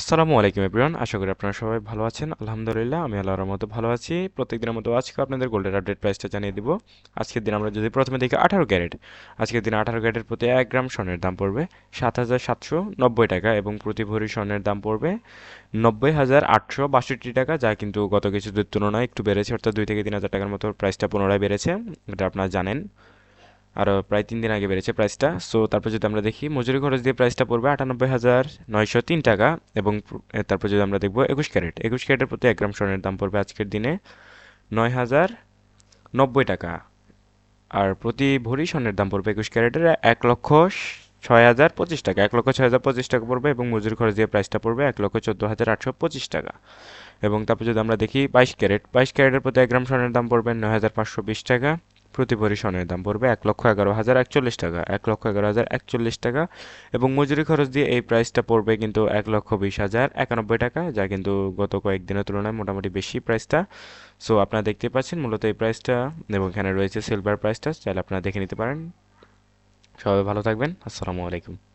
আসসালামু আলাইকুম এভরিওয়ান আশা করি আপনারা সবাই ভালো আছেন। আলহামদুলিল্লাহ, আমি আল্লাহর মতো ভালো আছি। প্রত্যেকদিনের মতো আজকে আপনাদের গোল্ডের আপডেট প্রাইসটা জানিয়ে দিব। আজকের দিন আমরা যদি প্রথমে দেখি আঠারো ক্যারেট, আজকের দিন আঠারো ক্যারেটের প্রতি এক গ্রাম স্বর্ণের দাম পড়বে সাত হাজার সাতশো নব্বই টাকা এবং প্রতি ভরি স্বর্ণের দাম পড়বে নব্বই হাজার আটশো বাষট্টি টাকা, যা কিন্তু গত কিছুদের তুলনায় একটু বেড়েছে, অর্থাৎ দুই থেকে তিন হাজার টাকার মতো প্রাইসটা পুনরায় বেড়েছে। এটা আপনারা জানেন। আরও প্রায় তিন দিন আগে বেড়েছে প্রাইসটা সো তারপর যদি আমরা দেখি, মজুরি খরচ দিয়ে প্রাইসটা পড়বে আটানব্বই হাজার নয়শো তিন টাকা এবং তারপর যদি আমরা দেখব একুশ ক্যারেট। একুশ ক্যারেটের প্রতি এক গ্রাম স্বর্ণের দাম পড়বে আজকের দিনে নয় হাজার নব্বই টাকা। আর প্রতি ভরি স্বর্ণের দাম পড়বে একুশ ক্যারেটের এক লক্ষ ছয় হাজার পঁচিশ টাকা। এক লক্ষ ছয় হাজার পঁচিশ টাকা পড়বে এবং মজুরি খরচ দিয়ে প্রাইসটা পড়বে এক লক্ষ চোদ্দ হাজার আটশো পঁচিশ টাকা। এবং তারপর যদি আমরা দেখি বাইশ ক্যারেট, বাইশ ক্যারেটের প্রতি এক গ্রাম স্বর্ণের দাম পড়বে নয় হাজার পাঁচশো বিশ টাকা। প্রতি ভরি স্বর্ণের দাম পড়বে এক লক্ষ এগারো হাজার একচল্লিশ টাকা। এক লক্ষ এগারো হাজার একচল্লিশ টাকা। এবং মজুরি খরচ দিয়ে এই প্রাইসটা পড়বে কিন্তু এক লক্ষ বিশ হাজার একানব্বই টাকা, যা কিন্তু গত কয়েকদিনের তুলনায় মোটামুটি বেশি প্রাইসটা সো আপনারা দেখতে পাচ্ছেন মূলত এই প্রাইসটা এবং এখানে রয়েছে সিলভার প্রাইসটা চাইলে আপনারা দেখে নিতে পারেন। সবাই ভালো থাকবেন। আসসালামু আলাইকুম।